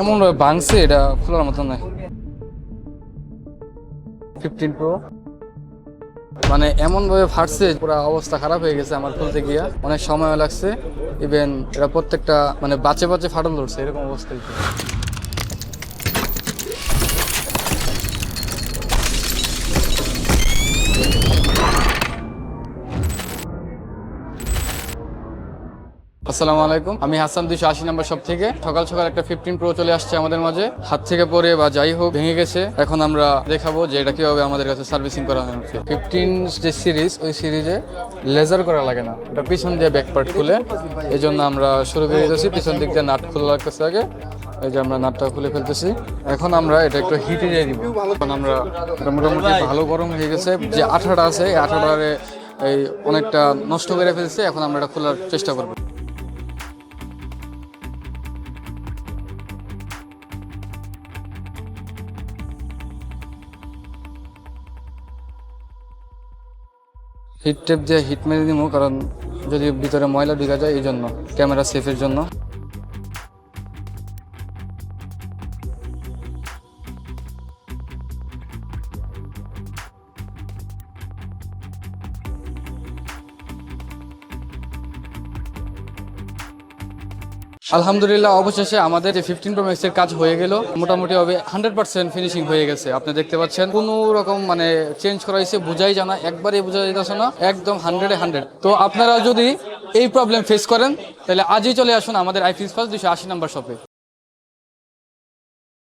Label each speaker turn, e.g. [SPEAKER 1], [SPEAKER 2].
[SPEAKER 1] এমন ভাবে ভাঙছে এটা খোলার মতো নাই। ফিফটিন প্রো মানে এমন ভাবে ফাটছে পুরো অবস্থা খারাপ হয়ে গেছে আমার খুলতে গিয়া। অনেক সময় লাগছে ইভেন এটা প্রত্যেকটা মানে বাঁচে বাঁচে ফাটল ধরছে এরকম অবস্থা আসসালামু আলাইকুম। আমি হাসান দুইশো আশি নাম্বার সব থেকে। সকাল সকাল একটা ফিফটিন প্রো চলে আসছে আমাদের মাঝে। হাত থেকে পরে বা যাই হোক, ভেঙে গেছে। এখন আমরা দেখাবো যে এটা কীভাবে আমাদের কাছে সার্ভিসিং করা হচ্ছে। ফিফটিন যে সিরিজ ওই সিরিজে লেজার করা লাগে না। এটা পিছন দিয়ে ব্যাক পার্ট খুলে। এই জন্য আমরা শুরু করে দিতেছি। পিছন দিক দিয়ে নাট খোলা লাগতেছে আগে। এই যে আমরা নাটটা খুলে ফেলতেছি। এখন আমরা এটা একটু হিটে দিয়ে দিব এখন আমরা মোটামুটি ভালো গরম হয়ে গেছে। যে আঠাটা আছে, এই আঠাটারে এই অনেকটা নষ্ট করে ফেলছে। এখন আমরা এটা খোলার চেষ্টা করব। হিট টেপ দিয়ে হিট মেরে দিব কারণ যদি ভিতরে ময়লা ঢুকে যায় এই জন্য, ক্যামেরা সেফের জন্য। আলহামদুলিল্লাহ, অবশেষে আমাদের যে ফিফটিন প্রো ম্যাক্সের কাজ হয়ে গেল। মোটামুটি হবে হান্ড্রেড পার্সেন্ট ফিনিশিং হয়ে গেছে, আপনি দেখতে পাচ্ছেন। কোনো রকম মানে চেঞ্জ করা হয়েছে, বুঝাই জানা একবারে বোঝা যাইতেছে না, একদম হান্ড্রেডে হান্ড্রেড তো আপনারা যদি এই প্রবলেম ফেস করেন, তাহলে আজই চলে আসুন আমাদের আইফিস ফার্স্ট দুশো আশি নাম্বার শপে